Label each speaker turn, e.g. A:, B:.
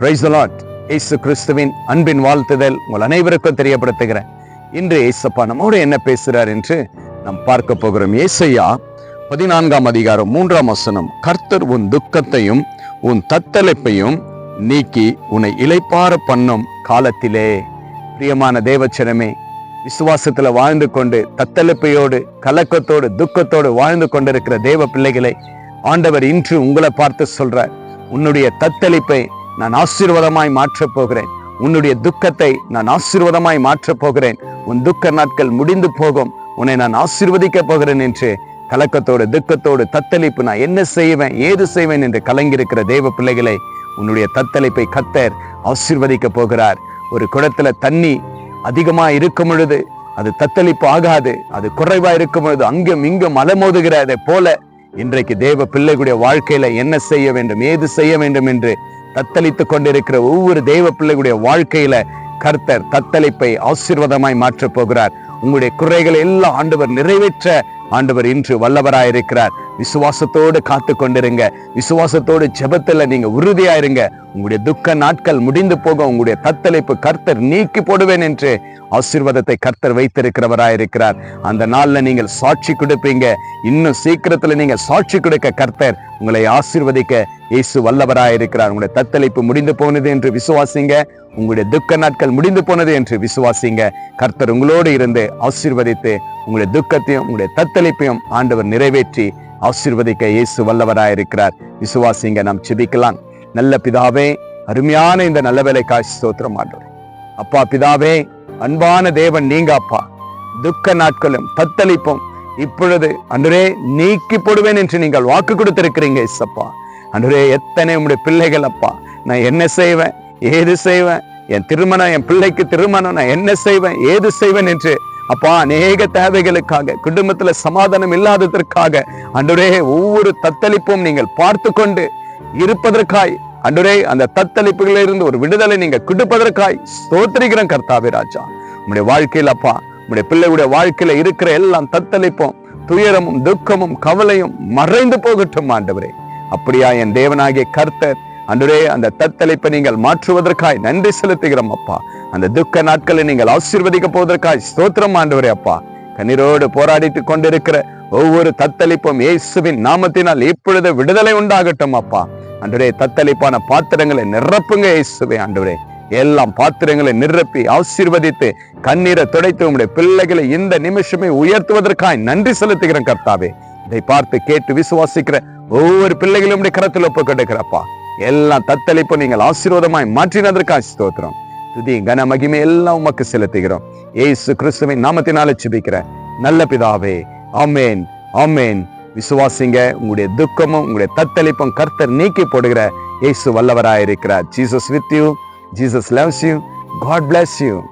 A: Price இயேசு கிறிஸ்துவின் அன்பின் வாழ்த்துதல் உங்கள் அனைவருக்கும் தெரியப்படுத்துகிறேன். இன்று இயேசப்பா நம்மோடு என்ன பேசுகிறார் என்று நாம் பார்க்க போகிறோம். ஏசையா பதினான்காம் அதிகாரம் மூன்றாம் வசனம். கர்த்தர் உன் துக்கத்தையும் உன் தத்தளிப்பையும் நீக்கி உன்னை இளைப்பார பண்ணும் காலத்திலே. பிரியமான தேவச்சனமே விசுவாசத்தில் வாழ்ந்து கொண்டு தத்தளிப்பையோடு கலக்கத்தோடு துக்கத்தோடு வாழ்ந்து கொண்டிருக்கிற தேவ பிள்ளைகளை ஆண்டவர் இன்று உங்களை பார்த்து சொல்றார். உன்னுடைய தத்தளிப்பை நான் ஆசீர்வாதமாய் மாற்றப் போகிறேன் உன்னுடைய துக்கத்தை நான் ஆசீர்வாதமாய் மாற்றப் போகிறேன் உன் துக்க நாட்கள் முடிந்து போகும். உன்னை நான் ஆசீர்வதிக்க போகிறேன் என்று கலக்கத்தோடு துக்கத்தோடு தத்தளிப்பு நான் என்ன செய்வேன் ஏது செய்வேன் என்று கலங்கியிருக்கிற தேவ பிள்ளைகளை உன்னுடைய தத்தளிப்பை கத்தர் ஆசீர்வதிக்க போகிறார். ஒரு குடத்துல தண்ணி அதிகமா இருக்கும் பொழுது அது தத்தளிப்பு ஆகாது. அது குறைவா இருக்கும் பொழுது அங்கும் இங்கும் அலமோதுகிறதை போல இன்றைக்கு தேவ பிள்ளைகளுடைய வாழ்க்கையில என்ன செய்ய வேண்டும் ஏது செய்ய வேண்டும் என்று தத்தளித்துக் கொண்டிருக்கிற ஒவ்வொரு தெய்வ பிள்ளைகளுடைய வாழ்க்கையில கர்த்தர் தத்தளிப்பை ஆசீர்வாதமாய் மாற்றப் போகிறார். உங்களுடைய குறைகளை எல்லாம் ஆண்டவர் நிறைவேற்ற ஆண்டவர் இன்று வல்லவராயிருக்கிறார். விசுவாசத்தோடு காத்து கொண்டிருங்க விசுவாசத்தோடு ஜெபத்துல நீங்க உறுதியா இருங்க உங்களுடைய துக்க நாட்கள் முடிந்து போக உங்களுடைய தத்தளிப்பு கர்த்தர் நீக்கி போடுவேன் என்று ஆசீர்வாதத்தை கர்த்தர் வைத்திருக்கிறவராயிருக்கிறார். அந்த நாள்ல நீங்கள் சாட்சி கொடுப்பீங்க. இன்னும் சீக்கிரத்துல நீங்க சாட்சி கொடுக்க கர்த்தர் உங்களை ஆசீர்வதிக்க இயேசு வல்லவராயிருக்கிறார். உங்களுடைய தத்தளிப்பு முடிந்து போனது என்று விசுவாசிங்க. உங்களுடைய துக்க நாட்கள் முடிந்து போனது என்று விசுவாசிங்க. கர்த்தர் உங்களோடு இருந்து ஆசீர்வதித்து உங்களுடைய துக்கத்தையும் உங்களுடைய தத்தளிப்பையும் ஆண்டவர் நிறைவேற்றி ஆசீர்வதிக்க இயேசு வல்லவராயிருக்கிறார். விசுவாசிங்க நாம் செபிக்கலாம் நல்ல பிதாவே அருமையான இந்த நல்ல வேலைக்காய் ஸ்தோத்திரம் ஆண்டவர். அப்பா பிதாவே அன்பான தேவன் நீங்க அப்பா. துக்க நாட்களும் தத்தளிப்பும் இப்பொழுது அன்றே நீக்கி போடுவேன் என்று நீங்கள் வாக்கு கொடுத்திருக்கிறீங்க இசப்பா அன்றே எத்தனை உங்களுடைய பிள்ளைகள் அப்பா. நான் என்ன செய்வேன்? ஏது செய்வேன்? என் திருமணம் என் பிள்ளைக்கு திருமணம் நான் என்ன செய்வேன்? ஏது செய்வேன் என்று அப்பா அநேக தேவைகளுக்காக குடும்பத்துல சமாதானம் இல்லாததற்காக அன்றுரே ஒவ்வொரு தத்தளிப்பும் நீங்கள் பார்த்து கொண்டு இருப்பதற்காய் அன்றுரே அந்த தத்தளிப்புகளிலிருந்து ஒரு விடுதலை நீங்க கொடுப்பதற்காய் ஸ்தோத்திரிக்கிறேன் கர்த்தாவே ராஜா. உங்களுடைய வாழ்க்கையில் அப்பா உங்களுடைய பிள்ளையுடைய வாழ்க்கையில இருக்கிற எல்லாம் தத்தளிப்பும் துயரமும் துக்கமும் கவலையும் மறைந்து போகட்டும் ஆண்டவரே. அப்படியா என் தேவனாகிய கர்த்தர் அன்றே அந்த தத்தளிப்பை நீங்கள் மாற்றுவதற்காய் நன்றி செலுத்துகிறோம் அப்பா. அந்த துக்க நாட்களை நீங்கள் ஆசீர்வதிக்க போவதற்காய் ஸ்தோத்திரம் ஆண்டவரே அப்பா. கண்ணீரோடு போராடிட்டு கொண்டிருக்கிற ஒவ்வொரு தத்தளிப்பும் இயேசுவின் நாமத்தினால் இப்பொழுது விடுதலை உண்டாகட்டும் அப்பா. அன்றுரே தத்தளிப்பான பாத்திரங்களை நிரப்புங்க இயேசுவே ஆண்டவரே. எல்லாம் பாத்திரங்களை நிரப்பி ஆசீர்வதித்து கண்ணீரை துடைத்து உங்களுடைய பிள்ளைகளை இந்த நிமிஷமே உயர்த்துவதற்காய் நன்றி செலுத்துகிறேன் கர்த்தாவே. இதை பார்த்து கேட்டு விசுவாசிக்கிற ஒவ்வொரு பிள்ளைகளும் கரத்தில் ஒப்பு கொடுக்கிறப்பா எல்லாம் தத்தளிப்பு நீங்கள் ஆசீர்வாதமாய் மாற்றினதற்காக ஸ்தோத்திரம். துதி கன மகிமை எல்லாம் உமக்கு செலுத்துகிறோம். ஏசு கிறிஸ்துவின் நாமத்தினால சுபிக்கிறேன் நல்ல பிதாவே ஆமேன் ஆமேன். விசுவாசிங்க உங்களுடைய துக்கமும் உங்களுடைய தத்தளிப்பும் கர்த்தர் நீக்கி போடுகிற இயேசு வல்லவராயிருக்கிறார். Jesus with you Jesus loves you God bless you